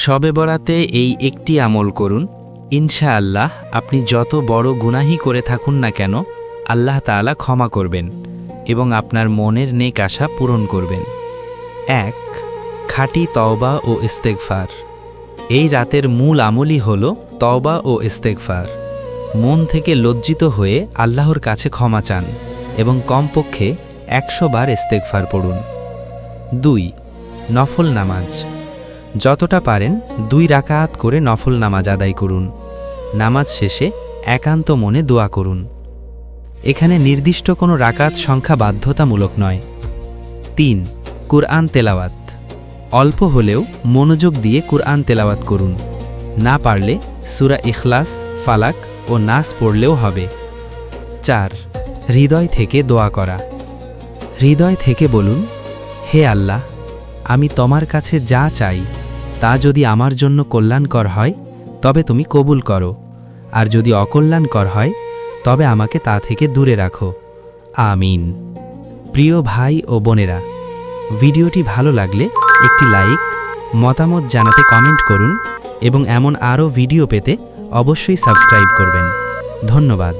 শবে বরাতে এই একটি আমল করুন। ইনশাআল্লাহ আপনি যত বড় গুনাহি করে থাকুন না কেন, আল্লাহ তাআলা ক্ষমা করবেন এবং আপনার মনের নেক আশা পূরণ করবেন। এক, খাঁটি তওবা ও ইস্তেগফার। এই রাতের মূল আমলই হল তওবা ও ইস্তেগফার। মন থেকে লজ্জিত হয়ে আল্লাহর কাছে ক্ষমা চান এবং কমপক্ষে একশো বার ইস্তেগফার পড়ুন। দুই, নফল নামাজ। যতটা পারেন দুই রাকাত করে নফল নামাজ আদায় করুন। নামাজ শেষে একান্ত মনে দোয়া করুন। এখানে নির্দিষ্ট কোনো রাকাত সংখ্যা বাধ্যতামূলক নয়। তিন, কুরআন তেলাওয়াত। অল্প হলেও মনোযোগ দিয়ে কুরআন তেলাওয়াত করুন। না পারলে সুরা ইখলাস, ফালাক ও নাস পড়লেও হবে। চার, হৃদয় থেকে দোয়া করা। হৃদয় থেকে বলুন, হে আল্লাহ আমি তোমার কাছে যা চাই, তা যদি আমার জন্য কল্যাণকর হয়, তবে তুমি কবুল করো। আর যদি অকল্যাণকর হয়, তবে আমাকে তা থেকে দূরে রাখো। আমিন। প্রিয় ভাই ও বোনেরা, ভিডিওটি ভালো লাগলে একটি লাইক, মতামত জানাতে কমেন্ট করুন এবং এমন আরও ভিডিও পেতে অবশ্যই সাবস্ক্রাইব করবেন। ধন্যবাদ।